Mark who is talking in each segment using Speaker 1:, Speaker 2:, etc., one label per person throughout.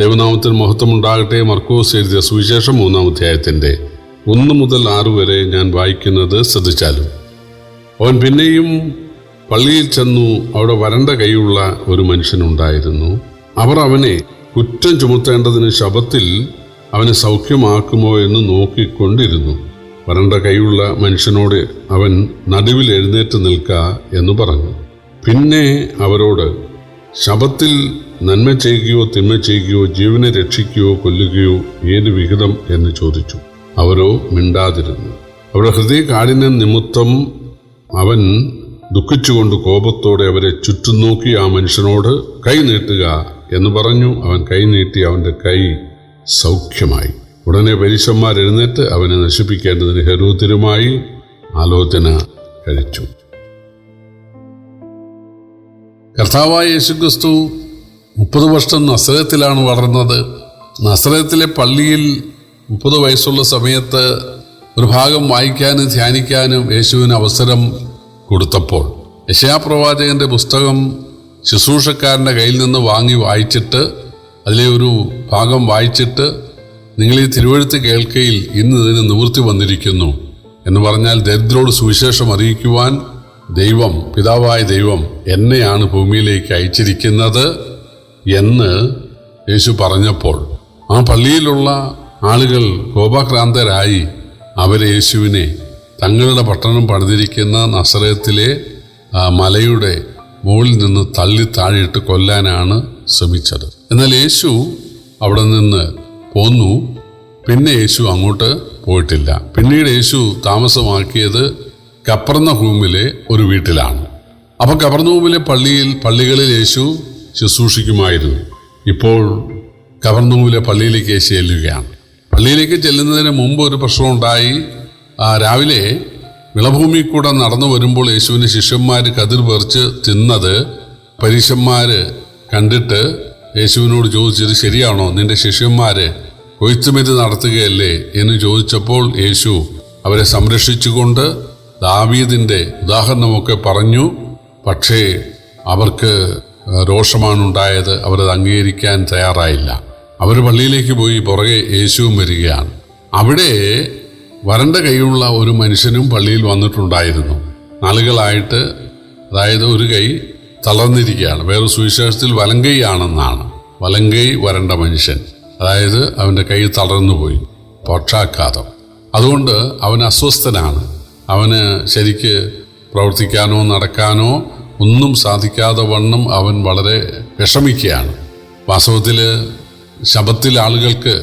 Speaker 1: ദൈവനാമത്തിന് മഹത്വമുണ്ടാകട്ടെ മർക്കോസ് എഴുതിയ സുവിശേഷം മൂന്നാം അധ്യായത്തിന്റെ ഒന്ന് മുതൽ ആറ് വരെ ഞാൻ വായിക്കുന്നത് ശ്രദ്ധിച്ചാലും. അവൻ പിന്നെയും പള്ളിയിൽ ചെന്നു അവിടെ വരണ്ട കൈയുള്ള ഒരു മനുഷ്യനുണ്ടായിരുന്നു. അവർ അവനെ കുറ്റം ചുമത്തേണ്ടതിന് ശബത്തിൽ അവനെ സൗഖ്യമാക്കുമോ എന്ന് നോക്കിക്കൊണ്ടിരുന്നു. വരണ്ട കൈയുള്ള മനുഷ്യനോട് അവൻ നടുവിൽ എഴുന്നേറ്റ് നിൽക്ക എന്ന് പറഞ്ഞു. പിന്നെ അവരോട് ശബത്തിൽ നന്മ ചെയ്യുകയോ തിന്മ ചെയ്യുകയോ ജീവനെ രക്ഷിക്കുകയോ കൊല്ലുകയോ ഏത് വിഹിതം എന്ന് ചോദിച്ചു. അവരോ മിണ്ടാതിരുന്നു. അവരുടെ ഹൃദയ കാഠിന്യം നിമിത്തം അവൻ ദുഃഖിച്ചുകൊണ്ട് കോപത്തോടെ അവരെ ചുറ്റും നോക്കി ആ മനുഷ്യനോട് കൈ നീട്ടുക എന്ന് പറഞ്ഞു. അവൻ കൈ നീട്ടി അവന്റെ കൈ സൗഖ്യമായി. ഉടനെ പരീശന്മാർ എഴുന്നേറ്റ് അവനെ നശിപ്പിക്കേണ്ടതിന് ഹെരൂത്തിനുമായി ആലോചന കഴിച്ചു. കർത്താവായ യേശുക്രിസ്തു മുപ്പത് വർഷം നസ്രയത്തിലാണ് വളർന്നത്. നസ്രത്തിലെ പള്ളിയിൽ മുപ്പത് വയസ്സുള്ള സമയത്ത് ഒരു ഭാഗം വായിക്കാനും ധ്യാനിക്കാനും യേശുവിന് അവസരം കൊടുത്തപ്പോൾ യശയാപ്രവാചകന്റെ പുസ്തകം ശുശ്രൂഷക്കാരന്റെ കയ്യിൽ നിന്ന് വാങ്ങി വായിച്ചിട്ട് അതിലെ ഒരു ഭാഗം വായിച്ചിട്ട് നിങ്ങൾ ഈ തിരുവഴുത്ത് കേൾക്കയിൽ ഇന്ന് ഇതിന് നിവൃത്തി വന്നിരിക്കുന്നു എന്ന് പറഞ്ഞാൽ ദരിദ്രോട് സുവിശേഷം അറിയിക്കുവാൻ ദൈവം പിതാവായ ദൈവം എന്നെയാണ് ഭൂമിയിലേക്ക് അയച്ചിരിക്കുന്നത്. എന്ന് യേശു പറഞ്ഞപ്പോൾ ആ പള്ളിയിലുള്ള ആളുകൾ കോപാക്രാന്തരായി അവർ യേശുവിനെ തങ്ങളുടെ പട്ടണം പണിതിരിക്കുന്ന നസറയത്തിലെ മലയുടെ മുകളിൽ നിന്ന് തള്ളി താഴെയിട്ട് കൊല്ലാനാണ് ശ്രമിച്ചത്. എന്നാൽ യേശു അവിടെ നിന്ന് പോന്നു. പിന്നെ യേശു അങ്ങോട്ട് പോയിട്ടില്ല. പിന്നീട് യേശു താമസമാക്കിയത് കപ്പർന്ന ഹൂമിലെ ഒരു വീട്ടിലാണ്. അപ്പോൾ കവർന്നൂമിലെ പള്ളിയിൽ പള്ളികളിൽ യേശു ശുശ്രൂഷിക്കുമായിരുന്നു ഇപ്പോൾ കവർന്നൂവിലെ പള്ളിയിലേക്ക് ചെല്ലുകയാണ്. പള്ളിയിലേക്ക് ചെല്ലുന്നതിന് മുമ്പ് ഒരു പ്രശ്നമുണ്ടായി. ആ, രാവിലെ വിളഭൂമി കൂടെ നടന്നു വരുമ്പോൾ യേശുവിന് ശിഷ്യന്മാർ കതിർ പറിച്ച് തിന്നത് പരീശന്മാർ കണ്ടിട്ട് യേശുവിനോട് ചോദിച്ചത് ശരിയാണോ? നിന്റെ ശിഷ്യന്മാർ കൊയ്ത്തുമെതി നടത്തുകയല്ലേ എന്ന് ചോദിച്ചപ്പോൾ യേശു അവരെ സംരക്ഷിച്ചുകൊണ്ട് ദാവീദിന്റെ ഉദാഹരണമൊക്കെ പറഞ്ഞു. പക്ഷേ അവർക്ക് രോഷമാണ് ഉണ്ടായത് അവരത് അംഗീകരിക്കാൻ തയ്യാറായില്ല. അവർ പള്ളിയിലേക്ക് പോയി പുറകെ യേശുവും വരികയാണ്. അവിടെ വരണ്ട കൈയുള്ള ഒരു മനുഷ്യനും പള്ളിയിൽ വന്നിട്ടുണ്ടായിരുന്നു. നാളുകളായിട്ട് അതായത് ഒരു കൈ തളർന്നിരിക്കുകയാണ്. വേറെ സുവിശേഷത്തിൽ വലങ്കൈയാണെന്നാണ്. വലങ്കൈ വരണ്ട മനുഷ്യൻ. അതായത് അവന്റെ കൈ തളർന്നുപോയി. പക്ഷാഘാതം. അതുകൊണ്ട് അവൻ അസ്വസ്ഥനാണ്. അവന് ശരിക്ക് പ്രവർത്തിക്കാനോ നടക്കാനോ ഒന്നും സാധിക്കാതെ വണ്ണം അവൻ വളരെ വിഷമിക്കുകയാണ്. വാസ്തവത്തിൽ ശബത്തിൽ ആളുകൾക്ക്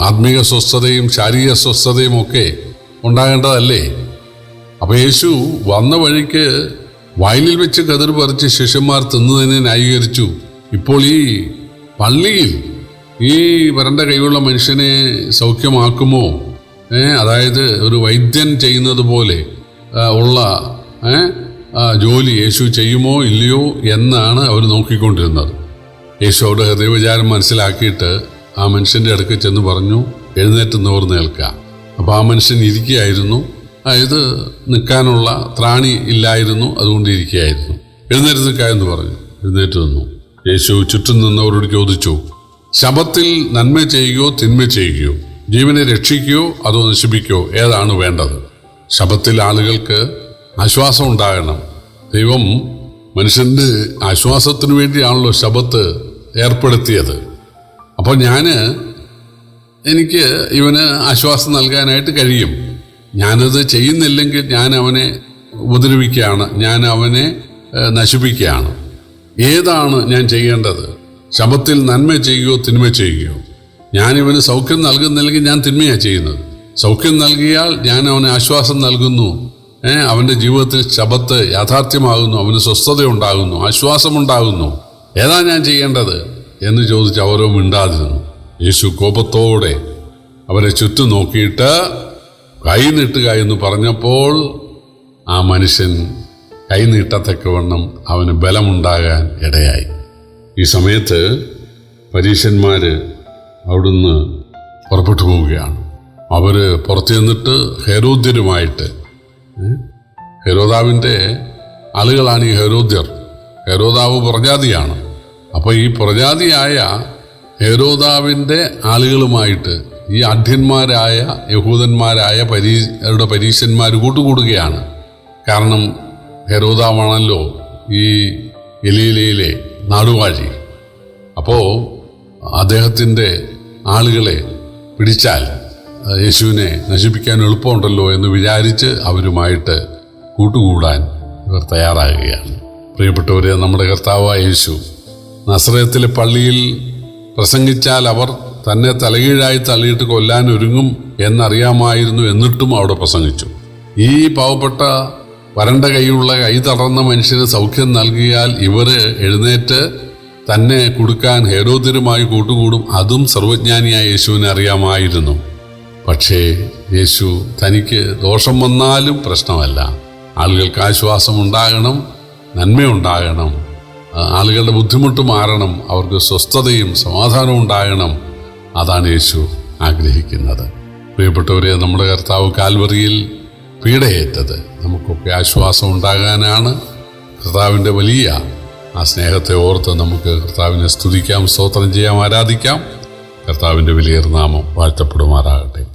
Speaker 1: ആത്മീയ സ്വസ്ഥതയും ശാരീരിക സ്വസ്ഥതയും ഒക്കെ ഉണ്ടാകേണ്ടതല്ലേ? അപ്പോൾ യേശു വന്ന വഴിക്ക് വയലിൽ വെച്ച് കതിർ പറിച്ച് ശിഷ്യന്മാർ തിന്നതിനെ ന്യായീകരിച്ചു. ഇപ്പോൾ ഈ പള്ളിയിൽ ഈ വരണ്ട കൈയുള്ള മനുഷ്യനെ സൗഖ്യമാക്കുമോ? അതായത് ഒരു വൈദ്യൻ ചെയ്യുന്നത് പോലെ ഉള്ള ജോലി യേശു ചെയ്യുമോ ഇല്ലയോ എന്നാണ് അവർ നോക്കിക്കൊണ്ടിരുന്നത്. യേശു അവരുടെ ഹൃദയവിചാരം മനസ്സിലാക്കിയിട്ട് ആ മനുഷ്യന്റെ അടുക്ക് ചെന്ന് പറഞ്ഞു എഴുന്നേറ്റ് നോർന്ന് നിൽക്കാം. അപ്പോൾ ആ മനുഷ്യൻ ഇരിക്കുകയായിരുന്നു. അതായത് നിൽക്കാനുള്ള ത്രാണി ഇല്ലായിരുന്നു അതുകൊണ്ട് ഇരിക്കുകയായിരുന്നു. എഴുന്നേറ്റ് നിൽക്കുക എന്ന് പറഞ്ഞു. എഴുന്നേറ്റ് നിന്നു. യേശു ചുറ്റും നിന്നവരോട് ചോദിച്ചു ശബത്തിൽ നന്മ ചെയ്യുകയോ തിന്മ ചെയ്യുകയോ? ജീവനെ രക്ഷിക്കുകയോ അതോ നശിപ്പിക്കുകയോ? ഏതാണ് വേണ്ടത്? ശബത്തിൽ ആളുകൾക്ക് ആശ്വാസം ഉണ്ടാകണം. ദൈവം മനുഷ്യന്റെ ആശ്വാസത്തിന് വേണ്ടിയാണല്ലോ ശബത്ത് ഏർപ്പെടുത്തിയത്. അപ്പോൾ ഞാൻ എനിക്ക് ഇവന് ആശ്വാസം നൽകാനായിട്ട് കഴിയും. ഞാനത് ചെയ്യുന്നില്ലെങ്കിൽ ഞാൻ അവനെ ഉപദ്രവിക്കുകയാണ്. ഞാൻ അവനെ നശിപ്പിക്കുകയാണ്. ഏതാണ് ഞാൻ ചെയ്യേണ്ടത്? ശബത്തിൽ നന്മ ചെയ്യുകയോ തിന്മ ചെയ്യുകയോ? ഞാൻ ഇവന് സൗഖ്യം നൽകുന്നില്ലെങ്കിൽ ഞാൻ തിന്മയാണ് ചെയ്യുന്നത്. സൗഖ്യം നൽകിയാൽ ഞാൻ അവന് ആശ്വാസം നൽകുന്നു. അവന്റെ ജീവിതത്തിൽ ശബത്ത് യാഥാർത്ഥ്യമാകുന്നു അവന് സ്വസ്ഥതയുണ്ടാകുന്നു ആശ്വാസമുണ്ടാകുന്നു. ഏതാ ഞാൻ ചെയ്യേണ്ടത് എന്ന് ചോദിച്ച് അവരോ മിണ്ടാതിരുന്നു. യേശു കോപത്തോടെ അവരെ ചുറ്റും നോക്കിയിട്ട് കൈ നീട്ടുക എന്ന് പറഞ്ഞപ്പോൾ ആ മനുഷ്യൻ കൈ നീട്ടത്തക്കവണ്ണം അവന് ബലമുണ്ടാകാൻ ഇടയായി. ഈ സമയത്ത് പരീശന്മാർ അവിടുന്ന് പുറപ്പെട്ടു പോവുകയാണ്. അവർ പുറത്തു ചെന്നിട്ട് ഹെരോദ്യരുമായിട്ട്? ഹെരോദാവിന്റെ ആളുകളാണ് ഈ ഹെരോദ്യർ. ഹെരോദാവ് പ്രജാതിയാണ്. അപ്പോൾ ഈ പ്രജാതിയായ ഹെരോദാവിന്റെ ആളുകളുമായിട്ട് ഈ അഢ്യന്മാരായ യഹൂദന്മാരായ പരീ പരീശന്മാർ കൂട്ടുകൂടുകയാണ്. കാരണം ഹെരോദാവാണല്ലോ ഈ എലീലയിലെ നാടുവാഴി. അപ്പോൾ അദ്ദേഹത്തിന്റെ ആളുകളെ പിടിച്ചാൽ യേശുവിനെ നശിപ്പിക്കാൻ എളുപ്പമുണ്ടല്ലോ എന്ന് വിചാരിച്ച് അവരുമായിട്ട് കൂട്ടുകൂടാൻ ഇവർ തയ്യാറാകുകയാണ്. പ്രിയപ്പെട്ടവരെ നമ്മുടെ കർത്താവായ യേശു നസ്രയത്തിലെ പള്ളിയിൽ പ്രസംഗിച്ചാൽ അവർ തന്നെ തലകീഴായി തള്ളിയിട്ട് കൊല്ലാൻ ഒരുങ്ങും എന്നറിയാമായിരുന്നു എന്നിട്ടും അവിടെ പ്രസംഗിച്ചു. ഈ പാവപ്പെട്ട വരണ്ട കൈയുള്ള കൈ തടർന്ന മനുഷ്യന് സൗഖ്യം നൽകിയാൽ ഇവർ എഴുന്നേറ്റ് തന്നെ കൊടുക്കാൻ ഹേരോതിരുമായി കൂട്ടുകൂടും. അതും സർവജ്ഞാനിയായ യേശുവിനെ അറിയാമായിരുന്നു. പക്ഷേ യേശു തനിക്ക് ദോഷം വന്നാലും പ്രശ്നമല്ല. ആളുകൾക്ക് ആശ്വാസം ഉണ്ടാകണം നന്മയുണ്ടാകണം ആളുകളുടെ ബുദ്ധിമുട്ട് മാറണം അവർക്ക് സ്വസ്ഥതയും സമാധാനവും ഉണ്ടാകണം. അതാണ് യേശു ആഗ്രഹിക്കുന്നത്. പ്രിയപ്പെട്ടവരെ നമ്മുടെ കർത്താവ് കാൽവറിയിൽ പീഡയേറ്റത്. നമുക്കൊക്കെ ആശ്വാസം ഉണ്ടാകാനാണ്. കർത്താവിന്റെ വലിയ ആ സ്നേഹത്തെ ഓർത്ത് നമുക്ക് കർത്താവിനെ സ്തുതിക്കാം സ്തോത്രം ചെയ്യാം ആരാധിക്കാം. കർത്താവിന്റെ വലിയ നാമം വാഴ്ത്തപ്പെടുമാറാകട്ടെ.